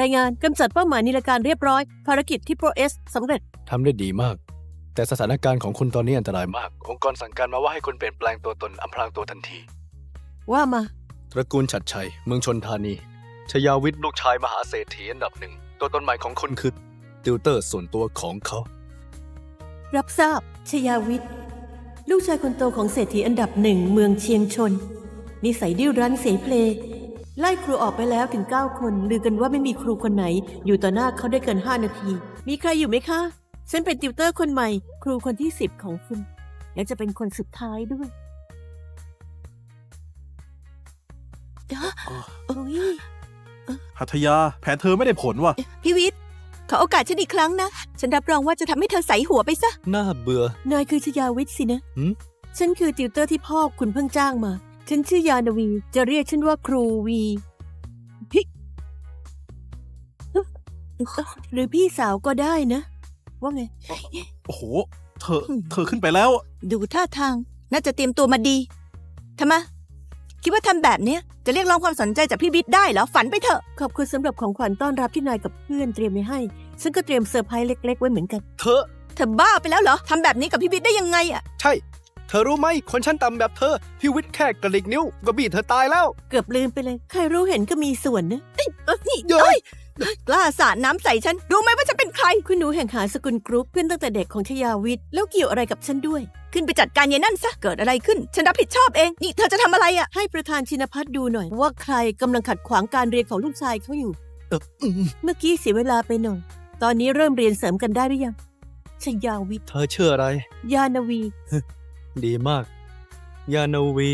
รายงานกำจัดเป้าหมายนิรการเรียบร้อย ภารกิจที่โปรเอสสำเร็จ ทำได้ดีมาก แต่สถานการณ์ของคุณตอนนี้อันตรายมาก องค์กรสั่งการมาว่าให้คุณเปลี่ยนแปลงตัวตนอำพรางตัวทันที ว่ามา ตระกูลฉัดชัย เมืองชนธานี ชยาวิทย์ลูกชายมหาเศรษฐีอันดับหนึ่ง ตัวตนใหม่ของคุณคือติวเตอร์ส่วนตัวของเขา รับทราบ ชยาวิทย์ ลูกชายคนโตของเศรษฐีอันดับหนึ่งเมืองเชียงชน นิสัยดิ้วรั้นเสเพล ไล่ครูออกไปแล้วถึง 9 คนลือกันว่าไม่มีครูคนไหน อยู่ต่อหน้าเขาได้เกิน 5 นาที มีใครอยู่ไหมคะ ฉันเป็นติวเตอร์คนใหม่ ครูคนที่ 10 ของคุณ และจะเป็นคนสุดท้ายด้วยโอ้ยหัตถยา แผนเธอไม่ได้ผลว่ะ พี่วิทย์ขอโอกาสฉันอีกครั้งนะ ฉันรับรองว่าจะทำให้เธอใสหัวไปซะ น่าเบื่อ นายคือชยาวิทย์สินะหืมฉันคือติวเตอร์ที่พ่อคุณเพิ่งจ้างมา ฉันชื่อยานวี จะเรียกฉันว่าครูวีพี่หรือพี่สาวก็ได้นะ ว่าไง โอ้โห เธอ เธอขึ้นไปแล้ว ดูท่าทาง น่าจะเตรียมตัวมาดีทำไมคิดว่าทำแบบเนี้ยจะเรียกร้องความสนใจจากพี่วิทย์ได้เหรอ ฝันไปเถอะ ขอบคุณสำหรับของขวัญต้อนรับที่นายกับเพื่อนเตรียมไว้ให้ ฉันก็เตรียมเซอร์ไพรส์เล็ก ๆ ไว้เหมือนกัน เธอ เธอบ้าไปแล้วเหรอทำแบบนี้กับพี่วิทย์ได้ยังไงอะใช่ เธอรู้ไหมคนชั้นต่ำแบบเธอพี่วิทย์แค่กระดิกนิ้วก็บีบเธอตายแล้ว เกือบลืมไปเลย ใครรู้เห็นก็มีส่วนนะเอ้ยนี่เย้ยเอ้ยกล้าสาดน้ำใส่ฉัน รู้ไหมว่าฉันเป็นใคร คุณหนูแห่งหาสกุลกรุ๊ปเพื่อนตั้งแต่เด็กของชยาวิทย์แล้วเกี่ยวอะไรกับฉันด้วย ขึ้นไปจัดการยายนั่นซะ เกิดอะไรขึ้น ฉันรับผิดชอบเอง นี่เธอจะทำอะไรอะให้ประธานชินพัฒน์ดูหน่อย ว่าใครกำลังขัดขวางการเรียนของลูกชายเขาอยู่ เอออืมเมื่อกี้เสียเวลาไปหน่อย ตอนนี้เริ่มเรียนเสริมกันได้หรือยัง ชยาวิทย์ เธอเชื่ออะไร ยานวี ดีมาก ยานาวี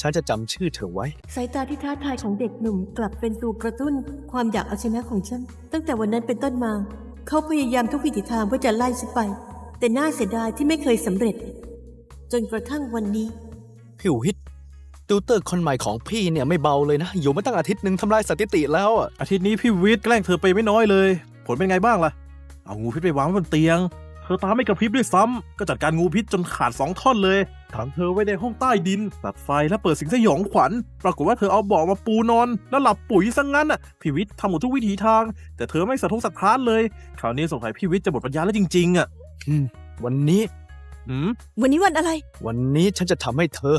ฉันจะจำชื่อเธอไว้ สายตาที่ท้าทายของเด็กหนุ่มกลับเป็นตัวกระตุ้นความอยากเอาชนะของฉัน ตั้งแต่วันนั้นเป็นต้นมา เขาพยายามทุกวิถีทางเพื่อจะไล่ฉันไป แต่น่าเสียดายที่ไม่เคยสำเร็จ จนกระทั่งวันนี้ พี่วิทย์ติวเตอร์คนใหม่ของพี่เนี่ยไม่เบาเลยนะ อยู่มาตั้งอาทิตย์หนึ่งทำลายสถิติแล้วอะอาทิตย์นี้พี่วิทย์แกล้งเธอไปไม่น้อยเลย ผลเป็นไงบ้างล่ะ เอางูพิษไปวางไว้บนเตียง เธอตาไม่กระพริบด้วยซ้ำก็จัดการงูพิษจนขาดสองท่อนเลยขังเธอไว้ในห้องใต้ดินตัดไฟและเปิดสิ่งสยองขวัญ ปรากฏว่าเธอเอาเบาะมาปูนอน แล้วหลับปุ๋ยซะงั้นอะพี่วิทย์ทำหมดทุกวิถีทาง แต่เธอไม่สะทกสะท้านเลยคราวนี้สงสัยพี่วิทย์จะหมดปัญญาแล้วจริง ๆอะอืมวันนี้อืมวันนี้วันอะไร วันนี้ฉันจะทำให้เธอ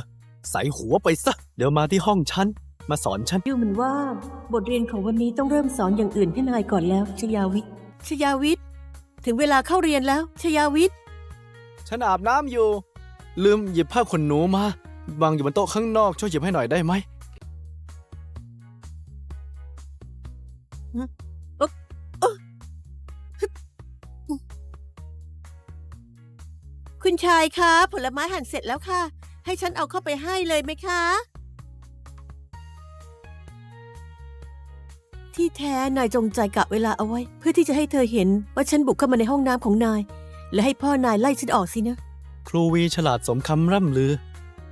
ใส่หัวไปซะเดี๋ยวมาที่ห้องฉันมาสอนฉันดูเหมือนว่า บทเรียนของวันนี้ต้องเริ่มสอนอย่างอื่นให้นายก่อนแล้วชยาวิทย์ชยาวิทย์ ถึงเวลาเข้าเรียนแล้ว ชยาวิทย์ ฉันอาบน้ำอยู่ ลืมหยิบผ้าขนหนูมาวางอยู่บนโต๊ะข้างนอกช่วยหยิบให้หน่อยได้ไหมคุณชายคะ ผลไม้หั่นเสร็จแล้วค่ะ ให้ฉันเอาเข้าไปให้เลยไหมคะ ที่แท้นายจงใจกะเวลาเอาไว้ เพื่อที่จะให้เธอเห็นว่าฉันบุกเข้ามาในห้องน้ำของนาย และให้พ่อนายไล่ฉันออกสินะ ครูวีฉลาดสมคำร่ำลือ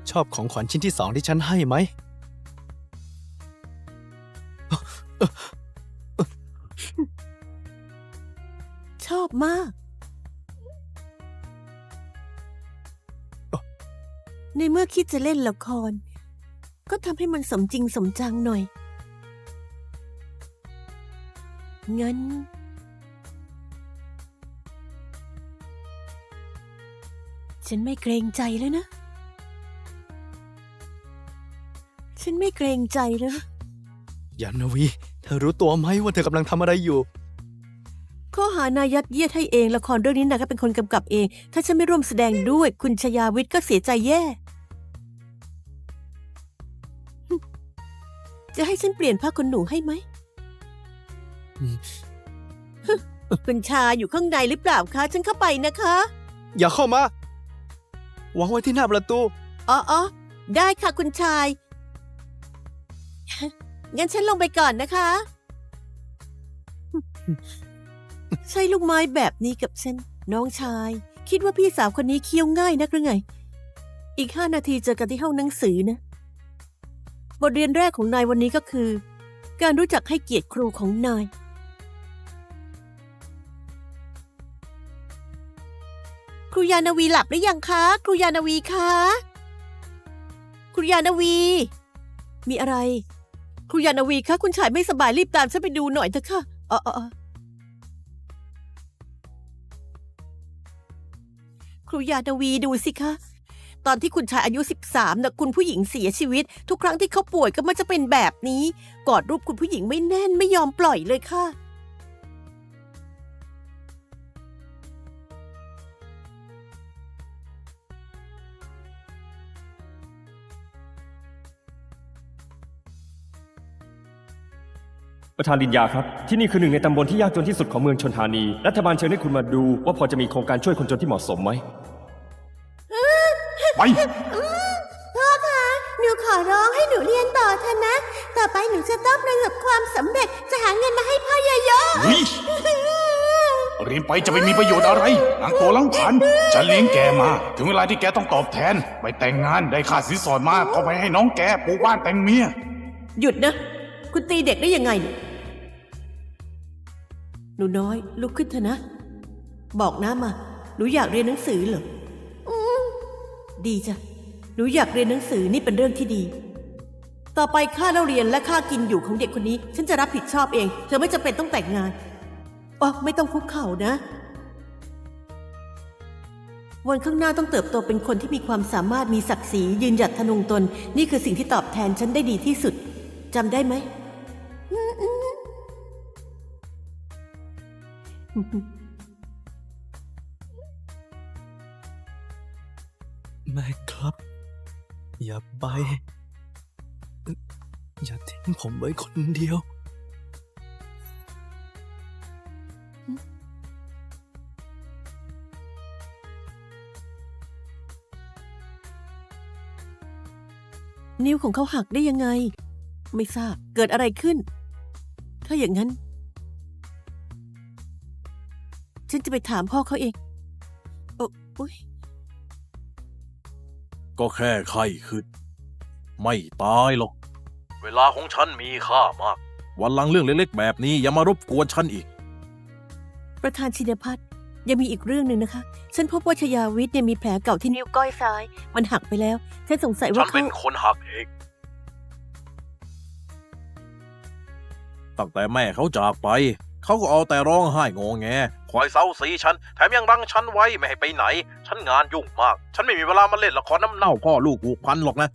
ชอบของขวัญชิ้นที่สองที่ฉันให้ไหม ชอบมาก ในเมื่อคิดจะเล่นละคร ก็ทำให้มันสมจริงสมจังหน่อย งั้นฉันไม่เกรงใจแล้วนะ ฉันไม่เกรงใจแล้วนะยานวี เธอรู้ตัวไหมว่าเธอกำลังทำอะไรอยู่ ข้อหานายยัดเยียดให้เองละครเรื่องนี้นายก็เป็นคนกำกับเอง ถ้าฉันไม่ร่วมแสดงด้วยคุณชยาวิทย์ก็เสียใจแย่ จะให้ฉันเปลี่ยนผ้าขนหนูให้ไหมอืม คุณชาอยู่ข้างในหรือเปล่าคะ ฉันเข้าไปนะคะ อย่าเข้ามาวางไว้ที่หน้าประตู อ๋อออได้ค่ะคุณชาย งั้นฉันลงไปก่อนนะคะ ใช่ลูกไม้แบบนี้กับฉัน น้องชาย คิดว่าพี่สาวคนนี้เคี้ยวง่ายนักหรือไง อีกห้านาทีเจอกันที่ห้องหนังสือนะ บทเรียนแรกของนายวันนี้ก็คือ การรู้จักให้เกียรติครูของนาย ครูยานวีหลับหรือยังคะ ครูยานวีคะครูยานวี มีอะไร ครูยานวีคะคุณชายไม่สบายรีบตามฉันไปดูหน่อยเถอะค่ะออเออเออครูยานวีดูสิคะ ตอนที่คุณชายอายุ 13นะคุณผู้หญิงเสียชีวิต ทุกครั้งที่เขาป่วยก็มักจะเป็นแบบนี้ กอดรูปคุณผู้หญิงไม่แน่นไม่ยอมปล่อยเลยค่ะ ประธานดินยาครับ ที่นี่คือหนึ่งในตำบลที่ยากจนที่สุดของเมืองชนธานี รัฐบาลเชิญให้คุณมาดู ว่าพอจะมีโครงการช่วยคนจนที่เหมาะสมไหม ไป พ่อคะหนูขอร้องให้หนูเรียนต่อเถอะนะ ต่อไปหนูจะต้องประสบความสำเร็จจะหาเงินมาให้พ่อเยอะเฮ้ยเรียนไปจะไปมีประโยชน์อะไรหลังโตหลังผันฉันเลี้ยงแกมา ถึงเวลาที่แกต้องตอบแทน ไปแต่งงานได้ค่าสินสอดมาก็ไปให้น้องแกปลูกบ้านแต่งเมีย หยุดนะ คุณตีเด็กได้ยังไงเนี่ย หนูน้อย ลุกขึ้นเถอะนะ บอกน้ามา หนูอยากเรียนหนังสือเหรออดีจ้ะ หนูอยากเรียนหนังสือนี่เป็นเรื่องที่ดี ต่อไปค่าเล่าเรียนและค่ากินอยู่ของเด็กคนนี้ ฉันจะรับผิดชอบเอง เธอไม่จำเป็นต้องแต่งงานอ๋อไม่ต้องคุกเข่านะ วันข้างหน้าต้องเติบโตเป็นคนที่มีความสามารถมีศักดิ์ศรียืนหยัดทะนงตน นี่คือสิ่งที่ตอบแทนฉันได้ดีที่สุดจำได้ไหม แม่ครับ อย่าไป อย่าทิ้งผมไว้คนเดียว นิ้วของเขาหักได้ยังไง ไม่ทราบเกิดอะไรขึ้น ถ้าอย่างนั้น ฉันจะไปถามพ่อเขาเองโอ้อุ๊ยก็แค่ไข้ขึ้น ไม่ตายหรอก เวลาของฉันมีค่ามาก วันหลังเรื่องเล็กๆ แบบนี้อย่ามารบกวนฉันอีก ประธานชินพัฒน์ยังมีอีกเรื่องหนึ่งนะคะ ฉันพบว่าชยาวิทย์เนี่ยมีแผลเก่าที่นิ้วก้อยซ้าย มันหักไปแล้ว ฉันสงสัยฉัว่านเขาเป็นคนหักเองตั้งแต่แม่เขาจากไป เขาก็เอาแต่ร้องไห้งอแงคอยเซาซีฉัน แถมยังรั้งฉันไว้ไม่ให้ไปไหน ฉันงานยุ่งมาก ฉันไม่มีเวลามาเล่นละครน้ำเน่าพ่อลูกผูกพันหรอกนะ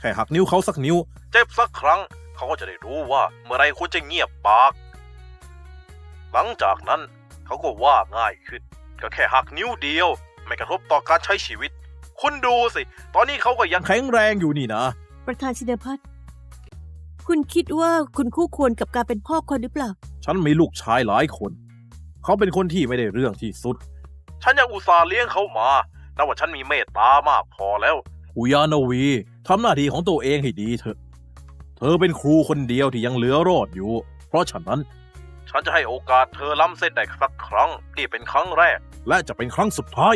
แค่หักนิ้วเขาสักนิ้ว เจ็บสักครั้ง เขาก็จะได้รู้ว่าเมื่อไรควรจะเงียบปาก หลังจากนั้นเขาก็ว่าง่ายขึ้น ก็แค่หักนิ้วเดียว ไม่กระทบต่อการใช้ชีวิต คุณดูสิ ตอนนี้เขาก็ยังแข็งแรงอยู่นี่นะ ประธานชินพัฒน์ คุณคิดว่าคุณคู่ควรกับการเป็นพ่อคนหรือเปล่า ฉันมีลูกชายหลายคน เขาเป็นคนที่ไม่ได้เรื่องที่สุด ฉันยังอุตส่าห์เลี้ยงเขามาแต่ว่าฉันมีเมตตามากพอแล้วอุยานวีทำหน้าที่ของตัวเองให้ดีเถอะ เธอเป็นครูคนเดียวที่ยังเหลือรอดอยู่ เพราะฉะนั้น ฉันจะให้โอกาสเธอล้ำเส้นได้สักครั้งนี่เป็นครั้งแรก และจะเป็นครั้งสุดท้าย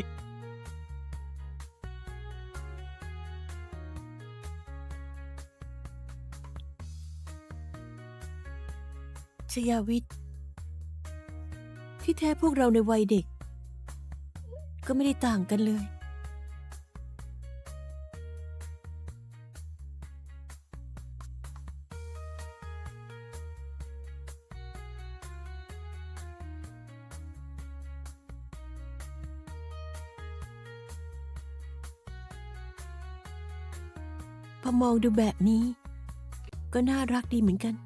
ชยาวิทย์ ที่แท้พวกเราในวัยเด็ก ก็ไม่ได้ต่างกันเลย พอมองดูแบบนี้ ก็น่ารักดีเหมือนกัน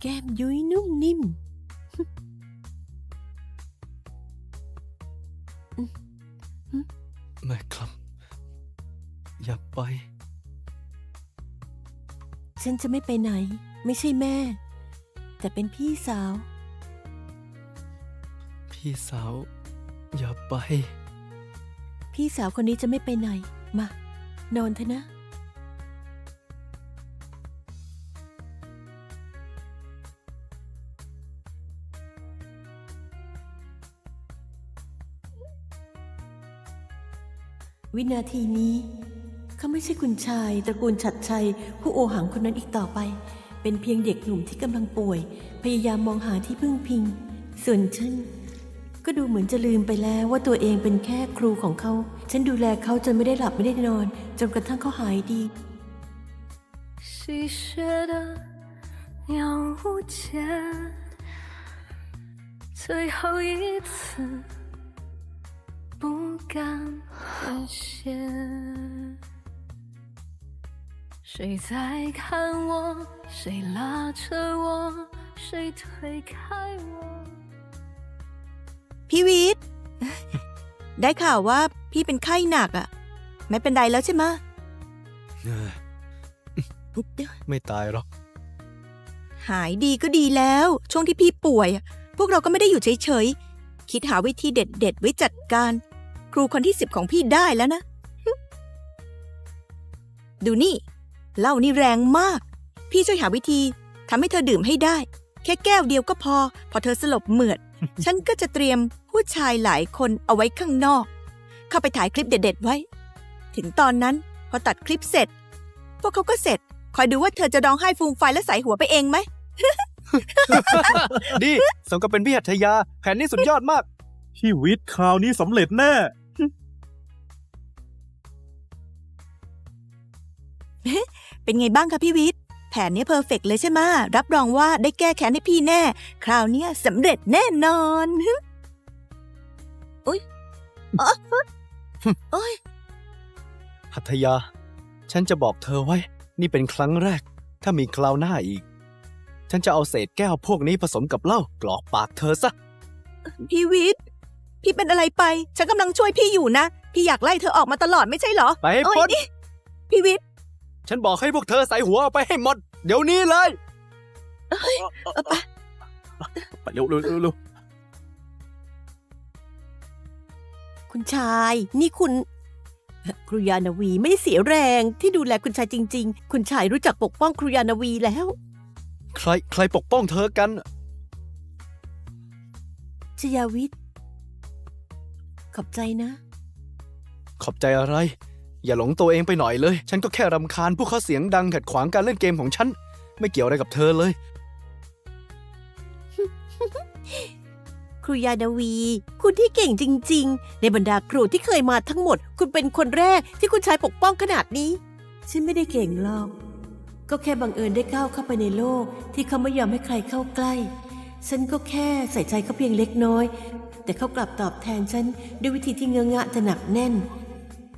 แก้มยุ้ยนุ่มนิ่ม แม่ครับ อย่าไป ฉันจะไม่ไปไหน ไม่ใช่แม่ แต่เป็นพี่สาว พี่สาว อย่าไป พี่สาวคนนี้จะไม่ไปไหน มา นอนเถอะนะ วินาทีนี้ เขาไม่ใช่คุณชายตระกูลฉัดชัย ผู้โอหังคนนั้นอีกต่อไป เป็นเพียงเด็กหนุ่มที่กำลังป่วย พยายามมองหาที่พึ่งพิง ส่วนฉัน ก็ดูเหมือนจะลืมไปแล้วว่าตัวเองเป็นแค่ครูของเขา ฉันดูแลเขาจนไม่ได้หลับไม่ได้นอน จนกระทั่งเขาหายดี She said, 要无解，最后一次 不敢妥协。谁在看我？谁拉着我？谁推开我？ พี่วิทย์ ได้ข่าวว่าพี่เป็นไข้หนักอะไม่เป็นไรแล้วใช่ไหมะ ไม่ตายหรอก หายดีก็ดีแล้ว ช่วงที่พี่ป่วยอะพวกเราก็ไม่ได้อยู่เฉยๆ คิดหาวิธีเด็ดๆ ไว้จัดการ ครูคนที่สิบของพี่ได้แล้วนะ ดูนี่เหล้านี่แรงมาก พี่ช่วยหาวิธีทำให้เธอดื่มให้ได้ แค่แก้วเดียวก็พอ พอเธอสลบเหมือด ฉันก็จะเตรียมผู้ชายหลายคนเอาไว้ข้างนอก เข้าไปถ่ายคลิปเด็ด ๆ ไว้ ถึงตอนนั้นพอตัดคลิปเสร็จ พวกเขาก็เสร็จ คอยดูว่าเธอจะร้องไห้ฟูมไฟายและใส่หัวไปเองไหม ดีสมกับเป็นพี่หัตถยา แผนนี้สุดยอดมากพี่วิทย์คราวนี้สำเร็จแน่ เป็นไงบ้างคะพี่วิทย์แผนเนี้เพอร์เฟกเลยใช่ไหมะรับรองว่าได้แก้แค้นให้พี่แน่ คราวเนี้ยสำเร็จแน่นอนอุ้ยอ๋อโอ้ยหัตถยา ฉันจะบอกเธอไว้ นี่เป็นครั้งแรก ถ้ามีคราวหน้าอีก ฉันจะเอาเศษแก้วพวกนี้ผสมกับเหล้ากรอกปากเธอซะ พี่วิทย์ พี่เป็นอะไรไป ฉันกำลังช่วยพี่อยู่นะ พี่อยากไล่เธอออกมาตลอดไม่ใช่เหรอ ไปให้โอ๊ยพ้นนี่พี่วิทย์ ฉันบอกให้พวกเธอใส่หัวออกไปให้หมด เดี๋ยวนี้เลยเอาไปไปเร็วเร็วเร็วเร็วคุณชาย นี่คุณเอ่อครูยานวีไม่ได้เสียแรงที่ดูแลคุณชายจริง ๆ คุณชายรู้จักปกป้องครูยานวีแล้ว ใครใครปกป้องเธอกันชยาวิทย์ขอบใจนะ ขอบใจอะไร อย่าหลงตัวเองไปหน่อยเลย ฉันก็แค่รำคาญพวกเขาเสียงดังขัดขวางการเล่นเกมของฉัน ไม่เกี่ยวอะไรกับเธอเลย ครูยานาวี คุณที่เก่งจริง ๆ ในบรรดาครูที่เคยมาทั้งหมด คุณเป็นคนแรกที่คุณชายปกป้องขนาดนี้ ฉันไม่ได้เก่งหรอก ก็แค่บังเอิญได้ก้าวเข้าไปในโลก ที่เขาไม่ยอมให้ใครเข้าใกล้ ฉันก็แค่ใส่ใจเขาเพียงเล็กน้อย แต่เขากลับตอบแทนฉันด้วยวิธีที่เงื้องะจะหนักแน่น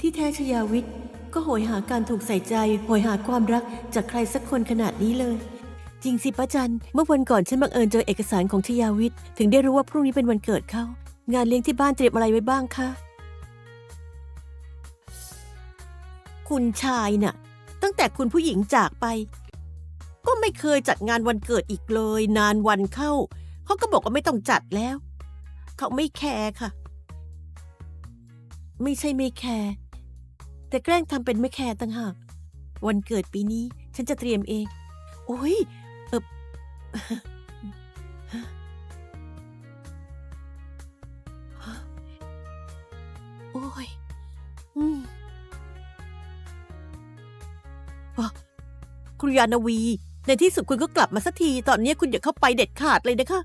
ที่แท้ชยาวิทย์ก็โหยหาการถูกใส่ใจ โหยหาความรักจากใครสักคนขนาดนี้เลย จริงสิป้าจันเมื่อวันก่อนฉันบังเอิญเจอเอกสารของชยาวิทย์ถึงได้รู้ว่าพรุ่งนี้เป็นวันเกิดเขา งานเลี้ยงที่บ้านเตรียมอะไรไว้บ้างคะคุณชายน่ะ ตั้งแต่คุณผู้หญิงจากไป ก็ไม่เคยจัดงานวันเกิดอีกเลย นานวันเข้าเขาก็บอกว่าไม่ต้องจัดแล้ว เขาไม่แคร์ค่ะ ไม่ใช่ไม่แคร์ แต่แกล้งทำเป็นไม่แคร์ต่างหาก วันเกิดปีนี้ฉันจะเตรียมเอง โอ้ย เออโอ้ย อืมครูยานวี ในที่สุดคุณก็กลับมาสักที ตอนนี้คุณอย่าเข้าไปเด็ดขาดเลยนะคะ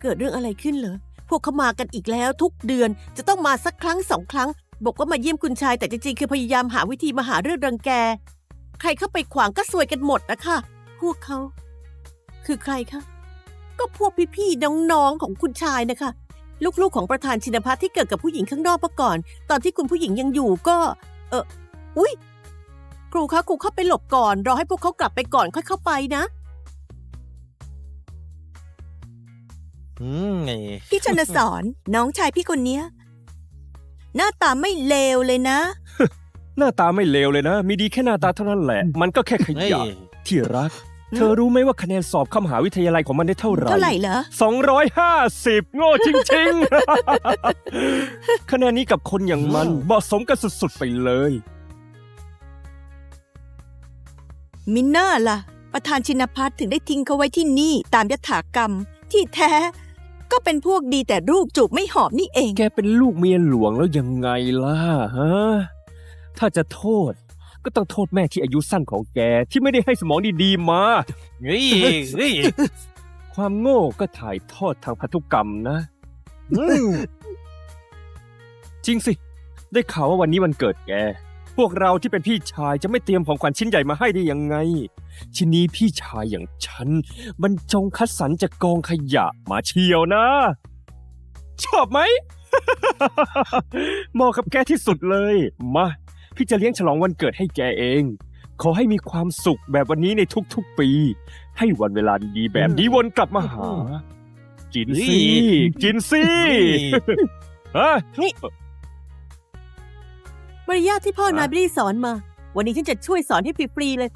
เกิดเรื่องอะไรขึ้นเหรอ พวกเขามากันอีกแล้วทุกเดือนจะต้องมาสักครั้งสองครั้ง บอกว่ามาเยี่ยมคุณชายแต่จริงๆ คือพยายามหาวิธีมาหาเรื่องรังแก ใครเข้าไปขวางก็ซวยกันหมดนะคะพวกเขา คือใครคะก็พวกพี่ๆน้องๆของคุณชายนะคะ ลูกๆของประธานชินพัฒน์ที่เกิดกับผู้หญิงข้างนอกมาก่อน ตอนที่คุณผู้หญิงยังอยู่ก็ เอออุ้ยครูคะครูเข้าไปหลบก่อน รอให้พวกเขากลับไปก่อนค่อยเข้าไปนะอืมไงพี่ชนสอนน้องชายพี่คนเนี้ย หน้าตาไม่เลวเลยนะ หน้าตาไม่เลวเลยนะ มีดีแค่หน้าตาเท่านั้นแหละ มันก็แค่ขเฮ้ยยะที่รัก เธอรู้ไหมว่าคะแนนสอบเข้ามหาวิทยาลัยของมันได้เท่าไหร่ เท่าไหร่เหรอสองร้อยห้าสิบโง่จริงๆ คะแนนนี้กับคนอย่างมันเหมาะสมกันสุดๆไปเลย มิน่าล่ะ ประธานชินพัฒน์ถึงได้ทิ้งเขาไว้ที่นี่ตามยถากรรม ที่แท้ ก็เป็นพวกดีแต่รูปจูบไม่หอมนี่เอง แกเป็นลูกเมียหลวงแล้วยังไงล่ะฮะ ถ้าจะโทษ ก็ต้องโทษแม่ที่อายุสั้นของแกที่ไม่ได้ให้สมองดีๆมาเฮ้ยเฮ้ยความโง่ก็ถ่ายทอดทางพันธุกรรมนะอืมจริงสิ ได้ข่าวว่าวันนี้วันเกิดแกพ วกเราที่เป็นพี่ชายจะไม่เตรียมของขวัญชิ้นใหญ่มาให้ได้ยังไง ทีนี้พี่ชายอย่างฉันมันจงคัดสรรจากกองขยะมาเชียวนะ ชอบไหมเหมาะกับแกที่สุดเลย มา พี่จะเลี้ยงฉลองวันเกิดให้แกเอง ขอให้มีความสุขแบบวันนี้ในทุกๆปี ให้วันเวลาดีๆแบบนี้วนกลับมาหา กินสิกินสิฮะ มารยาทที่พ่อนายไม่ได้สอนมา วันนี้ฉันจะช่วยสอนให้ฟรีๆเลย